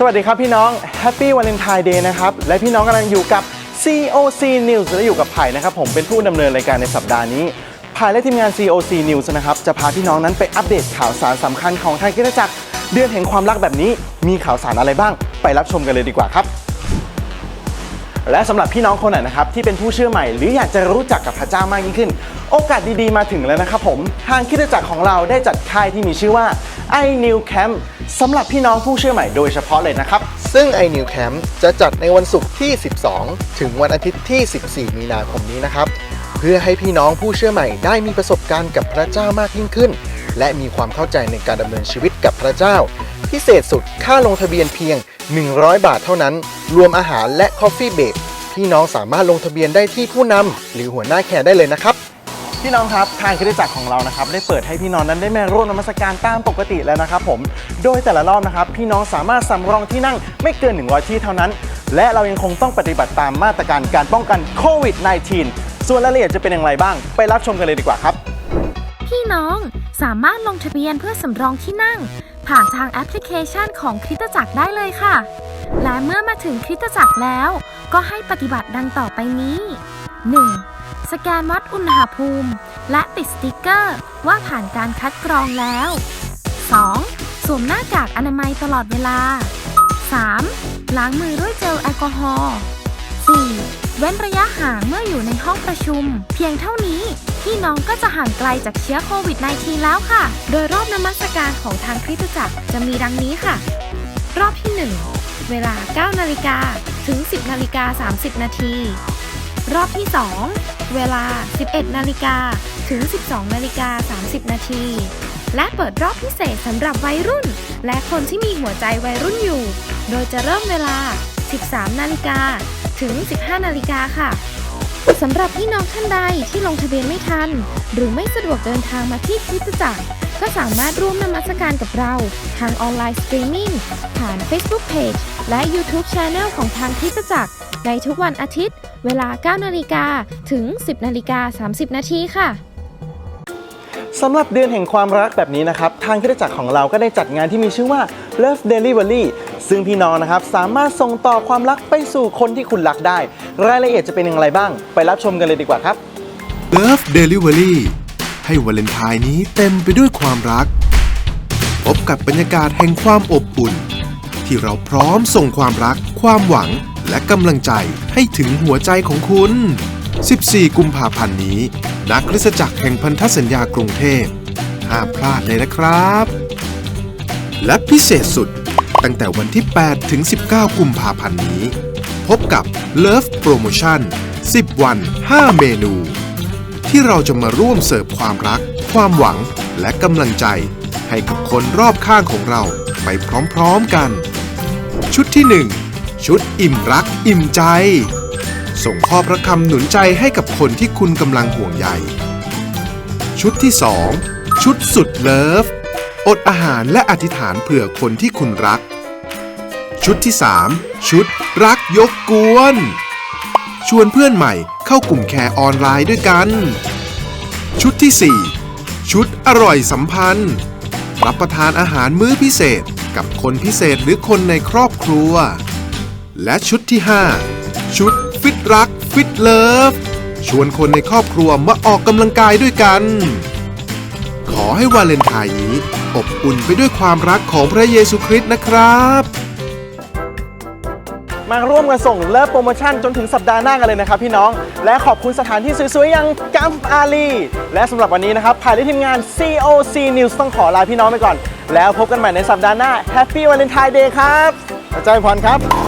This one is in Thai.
สวัสดีครับพี่น้อง Happy Valentine Day นะครับ และพี่น้องกำลังอยู่กับ COC News และอยู่กับไผ่นะครับ ผมเป็นผู้ดำเนินรายการในสัปดาห์นี้ไผ่และทีมงาน COC News นะครับ จะพาพี่น้องนั้นไปอัปเดตข่าวสารสำคัญของทางคริสตจักรเดือนแห่งความรักแบบนี้ มีข่าวสารอะไรบ้าง ไปรับชมกันเลยดีกว่าครับ และสำหรับพี่น้องคนไหนนะครับที่เป็นผู้เชื่อใหม่ หรืออยากจะรู้จักกับพระเจ้ามากยิ่งขึ้น โอกาสดีๆมาถึงแล้วนะครับผมทางคริสตจักรของเราได้จัดค่ายที่มีชื่อว่า i New Camp สำหรับพี่น้องผู้เชื่อใหม่โดยเฉพาะเลยนะครับ ซึ่ง i New Camp จะจัดในวันศุกร์ที่ 12 ถึงวันอาทิตย์ที่ 14 มีนาคมนี้นะครับ เพื่อให้พี่น้องผู้เชื่อใหม่ได้มีประสบการณ์กับพระเจ้ามากยิ่งขึ้น และมีความเข้าใจในการดำเนินชีวิตกับพระเจ้า พิเศษสุดค่าลงทะเบียนเพียง 100 บาทเท่านั้น รวมอาหารและ Coffee Break พี่น้องสามารถลงทะเบียนได้ที่ผู้นำหรือหัวหน้าแคร์ได้เลยนะครับ พี่น้องครับทางคริสตจักรของเรานะครับได้เปิดให้พี่น้องนั้นได้มาร่วมนมัสการตามปกติแล้วนะครับผมโดยแต่ละรอบนะครับพี่น้องสามารถสำรองที่นั่งไม่เกิน 100 ที่เท่านั้น และเรายังคงต้องปฏิบัติตามมาตรการการป้องกันโควิด -19 ส่วนรายละเอียดจะเป็นอย่างไรบ้าง ไปรับชมกันเลยดีกว่าครับ พี่น้องสามารถลงทะเบียนเพื่อสำรองที่นั่ง ผ่านทางแอปพลิเคชันของคริสตจักรได้เลยค่ะ และเมื่อมาถึงคริสตจักรแล้ว ก็ให้ปฏิบัติดังต่อไปนี้ 1. สแกนวัดอุณหภูมิ และติดสติกเกอร์ว่าผ่านการคัดกรองแล้ว 2. สวมหน้ากากอนามัยตลอดเวลา 3. ล้างมือด้วยเจลแอลกอฮอล์ 4. เว้นระยะห่างเมื่ออยู่ในห้องประชุม เพียงเท่านี้พี่น้องก็จะห่างไกลจากเชื้อโควิด -19 แล้วค่ะ โดยรอบนมัสการของทางคริสตจักรจะมีดังนี้ค่ะ รอบที่ 1 เวลา 9 นาฬิกาถึง 10 นาฬิกา 30 นาที รอบที่ 2 เวลา 11 นาฬิกาถึง 12 นาฬิกา 30 นาที และเปิดรอบพิเศษสำหรับวัยรุ่น และคนที่มีหัวใจวัยรุ่นอยู่ โดยจะเริ่มเวลา 13 นาฬิกาถึง 15 นาฬิกาค่ะสำหรับพี่น้องท่านใดที่ลงทะเบียนไม่ทัน หรือไม่สะดวกเดินทางมาที่คิสตจักรก็สามารถร่วมนมัสการกับเราทางออนไลน์สตรีมมิ่งผ่าน Facebook Page และ YouTube Channel ของทางคิสตจักรในทุกวันอาทิตย์ เวลา 9 นาฬิกาถึง 10 นาฬิกา 30 นาทีค่ะ สำหรับเดือนแห่งความรักแบบนี้นะครับ ทางคริสตจักรของเราก็ได้จัดงานที่มีชื่อว่า Love Delivery ซึ่งพี่น้องนะครับ สามารถส่งต่อความรักไปสู่คนที่คุณรักได้ รายละเอียดจะเป็นอย่างไรบ้าง ไปรับชมกันเลยดีกว่าครับ Love Delivery ให้วาเลนไทน์นี้เต็มไปด้วยความรัก พบกับบรรยากาศแห่งความอบอุ่น ที่เราพร้อมส่งความรัก ความหวัง และกำลังใจให้ถึงหัวใจของคุณ 14 กุมภาพันธ์นี้นักคริสตจักรแห่งพันธสัญญากรุงเทพห้ามพลาดเลยนะครับ และพิเศษสุดตั้งแต่วันที่ 8 ถึง 19 กุมภาพันธ์นี้ พบกับ Love Promotion 10 วัน 5 เมนู ที่เราจะมาร่วมเสิร์ฟความรัก ความหวังและกำลังใจ ให้กับคนรอบข้างของเราไปพร้อมๆกัน ชุดที่ 1 ชุดอิ่มรักอิ่มใจ ส่งข้อพระคำหนุนใจให้กับคนที่คุณกำลังห่วงใยชุดที่ 2 ชุดสุดเลิฟ อดอาหารและอธิษฐานเผื่อคนที่คุณรัก ชุดที่ 3 ชุดรักยกกวน ชวนเพื่อนใหม่เข้ากลุ่มแคร์ออนไลน์ด้วยกัน ชุดที่ 4 ชุดอร่อยสัมพันธ์ รับประทานอาหารมื้อพิเศษกับคนพิเศษหรือคนในครอบครัว และชุดที่ 5 ชุดฟิตรักฟิตเลิฟชวนคนในครอบครัวมาออกกำลังกายด้วยกัน ขอให้วาเลนไทน์นี้ อบอุ่นไปด้วยความรักของพระเยซูคริสต์นะครับ มาร่วมกันส่งเลิฟโปรโมชั่นจนถึงสัปดาห์หน้ากันเลยนะครับพี่น้อง และขอบคุณสถานที่สวยๆอย่างกัมอาลีและสำหรับวันนี้นะครับผ่านด้วยทีมงาน COC News ต้องขอลาพี่น้องไปก่อน แล้วพบกันใหม่ในสัปดาห์หน้า Happy Valentine Day ครับพระเจ้าอวยพรครับ